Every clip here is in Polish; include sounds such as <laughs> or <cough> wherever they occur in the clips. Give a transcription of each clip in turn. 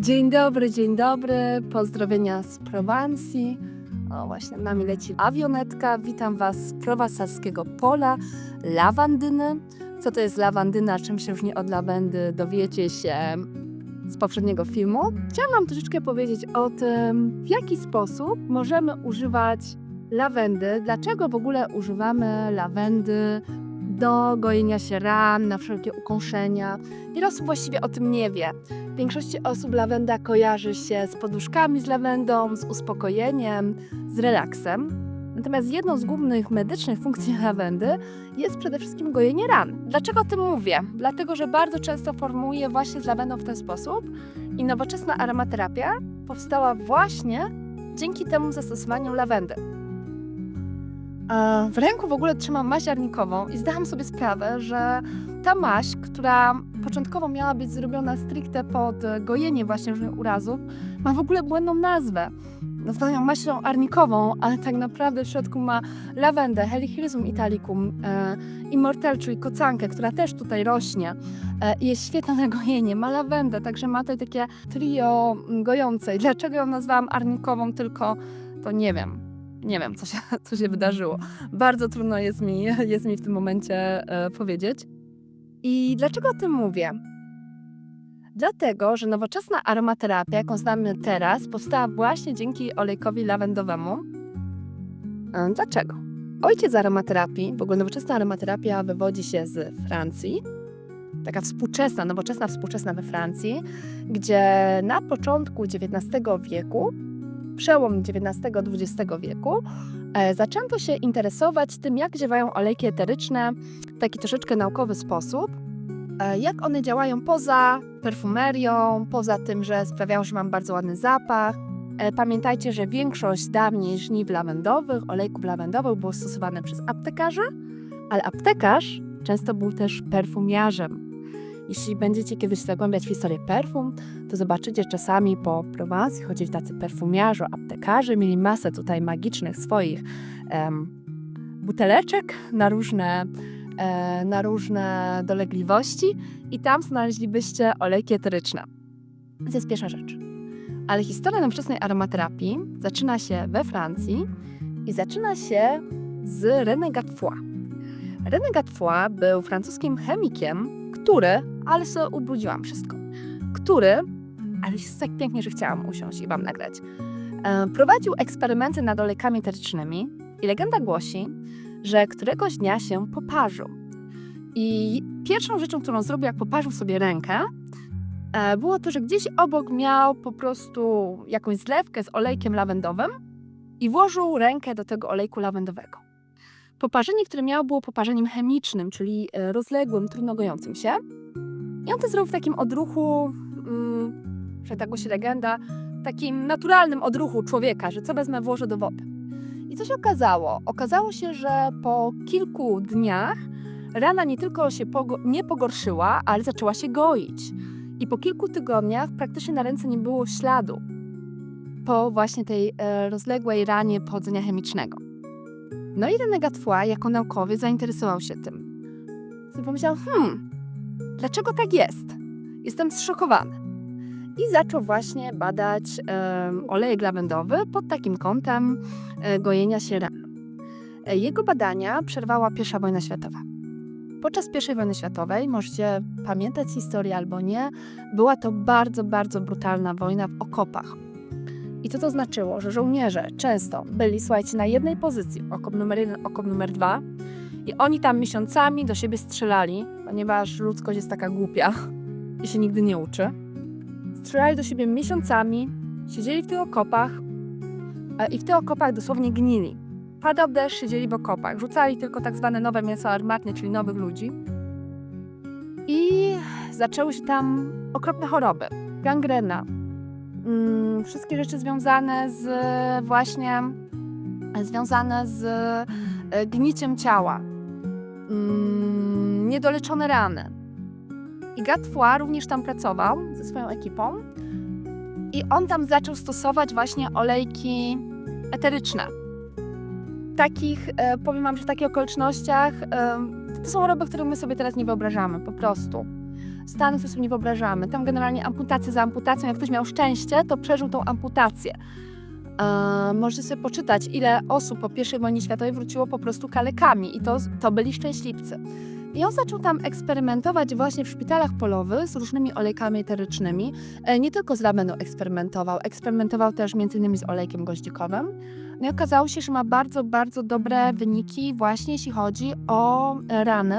Dzień dobry, dzień dobry. Pozdrowienia z Prowansji. O, właśnie nami leci awionetka. Witam Was z prowansalskiego pola lawandyny. Co to jest lawandyna, czym się różni od lawendy, dowiecie się z poprzedniego filmu. Chciałam Wam troszeczkę powiedzieć o tym, w jaki sposób możemy używać lawendy, dlaczego w ogóle używamy lawendy do gojenia się ran, na wszelkie ukąszenia. Wiele osób właściwie o tym nie wie. W większości osób lawenda kojarzy się z poduszkami z lawendą, z uspokojeniem, z relaksem. Natomiast jedną z głównych medycznych funkcji <laughs> lawendy jest przede wszystkim gojenie ran. Dlaczego o tym mówię? Dlatego, że bardzo często formułuję właśnie z lawendą w ten sposób i nowoczesna aromaterapia powstała właśnie dzięki temu zastosowaniu lawendy. W ręku w ogóle trzymam maść ziarnikową i zdałam sobie sprawę, że ta maść, która początkowo miała być zrobiona stricte pod gojenie właśnie różnych urazów, ma w ogóle błędną nazwę. Nazwaną ją maścią arnikową, ale tak naprawdę w środku ma lawendę, Helichrysum italicum, e, immortel, czyli kocankę, która też tutaj rośnie e, i jest świetna na gojenie. Ma lawendę, także ma tutaj takie trio gojące. I dlaczego ją nazwałam arnikową tylko, to nie wiem. Nie wiem, co się, co się wydarzyło. Bardzo trudno jest mi, jest mi w tym momencie e, powiedzieć. I dlaczego o tym mówię? Dlatego, że nowoczesna aromaterapia, jaką znamy teraz, powstała właśnie dzięki olejkowi lawendowemu. E, Dlaczego? Ojciec aromaterapii, w ogóle nowoczesna aromaterapia wywodzi się z Francji. Taka współczesna, nowoczesna, współczesna we Francji, gdzie na początku XIX wieku, przełom XIX-XX wieku, e, zaczęto się interesować tym, jak działają olejki eteryczne w taki troszeczkę naukowy sposób. E, Jak one działają poza perfumerią, poza tym, że sprawiają, że mam bardzo ładny zapach. E, Pamiętajcie, że większość dawniej żniw lawendowych, olejków lawendowych było stosowane przez aptekarzy, ale aptekarz często był też perfumiarzem. Jeśli będziecie kiedyś zagłębiać w historię perfum, to zobaczycie czasami po Prowansji chodzili tacy perfumiarze, aptekarze, mieli masę tutaj magicznych swoich em, buteleczek na różne, e, na różne dolegliwości i tam znaleźlibyście olejki eteryczne. To jest pierwsza rzecz. Ale historia nowoczesnej aromaterapii zaczyna się we Francji i zaczyna się z René Gatfoy. René Gatfoy był francuskim chemikiem, który, ale sobie ubrudziłam wszystko, który, ale jest tak pięknie, że chciałam usiąść i Wam nagrać, e, prowadził eksperymenty nad olejkami eterycznymi i legenda głosi, że któregoś dnia się poparzył. I pierwszą rzeczą, którą zrobił, jak poparzył sobie rękę, e, było to, że gdzieś obok miał po prostu jakąś zlewkę z olejkiem lawendowym i włożył rękę do tego olejku lawendowego. Poparzenie, które miał, było poparzeniem chemicznym, czyli e, rozległym, trudno gojącym się. I on to zrobił w takim odruchu, mm, że tak głosi legenda, takim naturalnym odruchu człowieka, że co wezmę, włożę do wody. I co się okazało? Okazało się, że po kilku dniach rana nie tylko się nie pogorszyła, ale zaczęła się goić. I po kilku tygodniach praktycznie na ręce nie było śladu po właśnie tej e, rozległej ranie pochodzenia chemicznego. No i René Gatfoy jako naukowiec zainteresował się tym. I pomyślał, hmm, dlaczego tak jest? Jestem zszokowany. I zaczął właśnie badać em, olejek lawendowy pod takim kątem e, gojenia się ran. E, Jego badania przerwała I wojna światowa. Podczas I wojny światowej, możecie pamiętać historię albo nie, była to bardzo, bardzo brutalna wojna w okopach. I co to znaczyło? Że żołnierze często byli, słuchajcie, na jednej pozycji, okop numer jeden, okop numer dwa, i oni tam miesiącami do siebie strzelali, ponieważ ludzkość jest taka głupia i się nigdy nie uczy. Strzelali do siebie miesiącami, siedzieli w tych okopach i w tych okopach dosłownie gnili. Padał deszcz, siedzieli w okopach, rzucali tylko tak zwane nowe mięso armatnie, czyli nowych ludzi. I zaczęły się tam okropne choroby. Gangrena, mm, wszystkie rzeczy związane z właśnie związane z e, gniciem ciała, mm, niedoleczone rany. I Gatfoy również tam pracował ze swoją ekipą i on tam zaczął stosować właśnie olejki eteryczne. Takich, e, powiem Wam, że w takich okolicznościach e, to są choroby, które my sobie teraz nie wyobrażamy, po prostu. Stanów to sobie nie wyobrażamy. Tam generalnie amputację za amputacją, jak ktoś miał szczęście, to przeżył tą amputację. E, możecie sobie poczytać, ile osób po I wojnie światowej wróciło po prostu kalekami i to, to byli szczęśliwcy. I on zaczął tam eksperymentować właśnie w szpitalach polowych z różnymi olejkami eterycznymi. E, Nie tylko z lawendą eksperymentował, eksperymentował też m.in. z olejkiem goździkowym. No i okazało się, że ma bardzo, bardzo dobre wyniki właśnie jeśli chodzi o rany.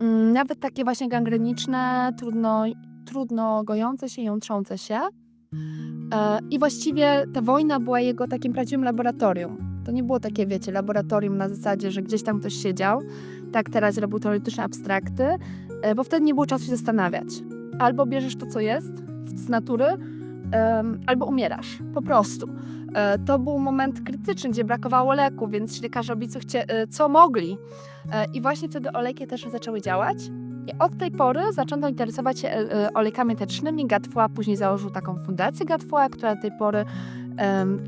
Mm, Nawet takie właśnie gangreniczne, trudno, trudno gojące się, jątrzące się. E, I właściwie ta wojna była jego takim prawdziwym laboratorium. To nie było takie, wiecie, laboratorium na zasadzie, że gdzieś tam ktoś siedział. Tak teraz robił teoretyczne abstrakty, e, bo wtedy nie było czasu się zastanawiać. Albo bierzesz to, co jest z natury, albo umierasz. Po prostu. E, To był moment krytyczny, gdzie brakowało leku, więc lekarze robili co, chcie, e, co mogli. I właśnie wtedy olejki też zaczęły działać. I od tej pory zaczęto interesować się olejkami eterycznymi. Gatfois później założył taką fundację Gatfois, która do tej pory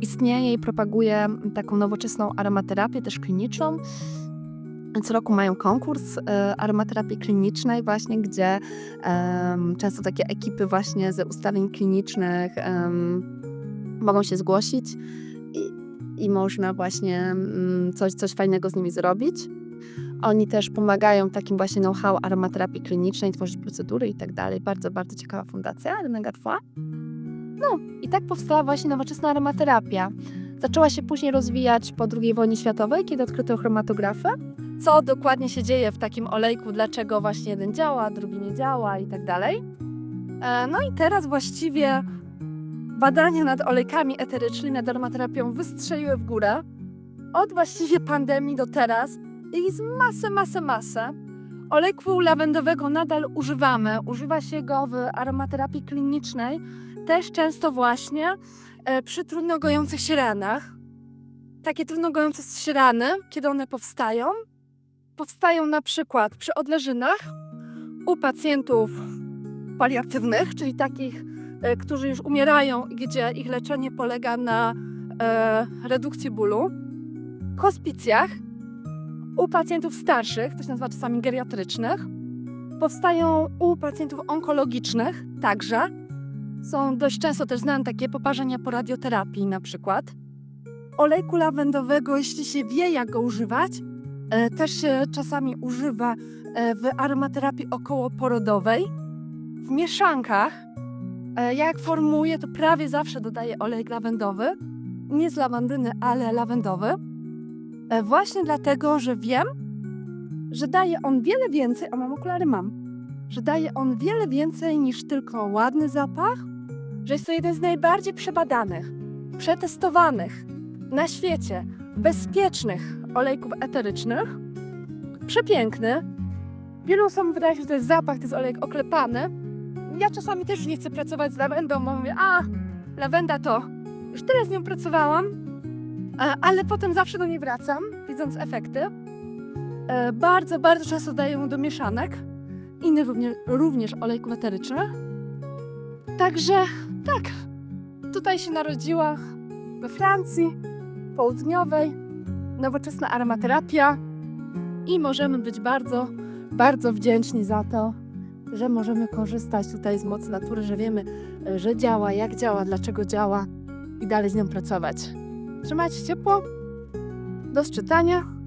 istnieje i propaguje taką nowoczesną aromaterapię, też kliniczną. Co roku mają konkurs e, aromaterapii klinicznej właśnie, gdzie często takie ekipy właśnie ze ustawień klinicznych mogą się zgłosić i, i można właśnie mm, coś, coś fajnego z nimi zrobić. Oni też pomagają takim właśnie know-how aromaterapii klinicznej, tworzyć procedury i tak dalej. Bardzo, bardzo ciekawa fundacja, René Gatfois. No i tak powstała właśnie nowoczesna aromaterapia. Zaczęła się później rozwijać po II wojnie światowej, kiedy odkryto chromatografę. Co dokładnie się dzieje w takim olejku, dlaczego właśnie jeden działa, drugi nie działa i tak dalej. E, No i teraz właściwie badania nad olejkami eterycznymi, nad aromaterapią wystrzeliły w górę. Od właściwie pandemii do teraz jest masę, masę, masę. Olejku lawendowego nadal używamy. Używa się go w aromaterapii klinicznej, też często właśnie e, przy trudno gojących się ranach. Takie trudno gojące się rany, kiedy one powstają, powstają na przykład przy odleżynach u pacjentów paliatywnych, czyli takich, e, którzy już umierają gdzie ich leczenie polega na e, redukcji bólu, hospicjach, u pacjentów starszych, to się nazywa czasami geriatrycznych, powstają u pacjentów onkologicznych także. Są dość często też znane takie poparzenia po radioterapii na przykład. Olejku lawendowego, jeśli się wie jak go używać, e, też się czasami używa e, w aromaterapii okołoporodowej. W mieszankach, e, jak formuję, to prawie zawsze dodaję olej lawendowy. Nie z lawandyny, ale lawendowy. E, Właśnie dlatego, że wiem, że daje on wiele więcej, a mam okulary mam, że daje on wiele więcej niż tylko ładny zapach, że jest to jeden z najbardziej przebadanych, przetestowanych na świecie, bezpiecznych olejków eterycznych. Przepiękny. Wielu osobom wydaje się, że to jest zapach, to jest olejek oklepany. Ja czasami też nie chcę pracować z lawendą, bo mówię, a lawenda to już tyle z nią pracowałam, ale potem zawsze do niej wracam, widząc efekty. E, Bardzo, bardzo często daję ją do mieszanek, innych również, również olejków. Także tak, tutaj się narodziła we Francji południowej nowoczesna aromaterapia i możemy być bardzo, bardzo wdzięczni za to, że możemy korzystać tutaj z mocy natury, że wiemy, e, że działa, jak działa, dlaczego działa i dalej z nią pracować. Trzymajcie się ciepło. Do szczytania.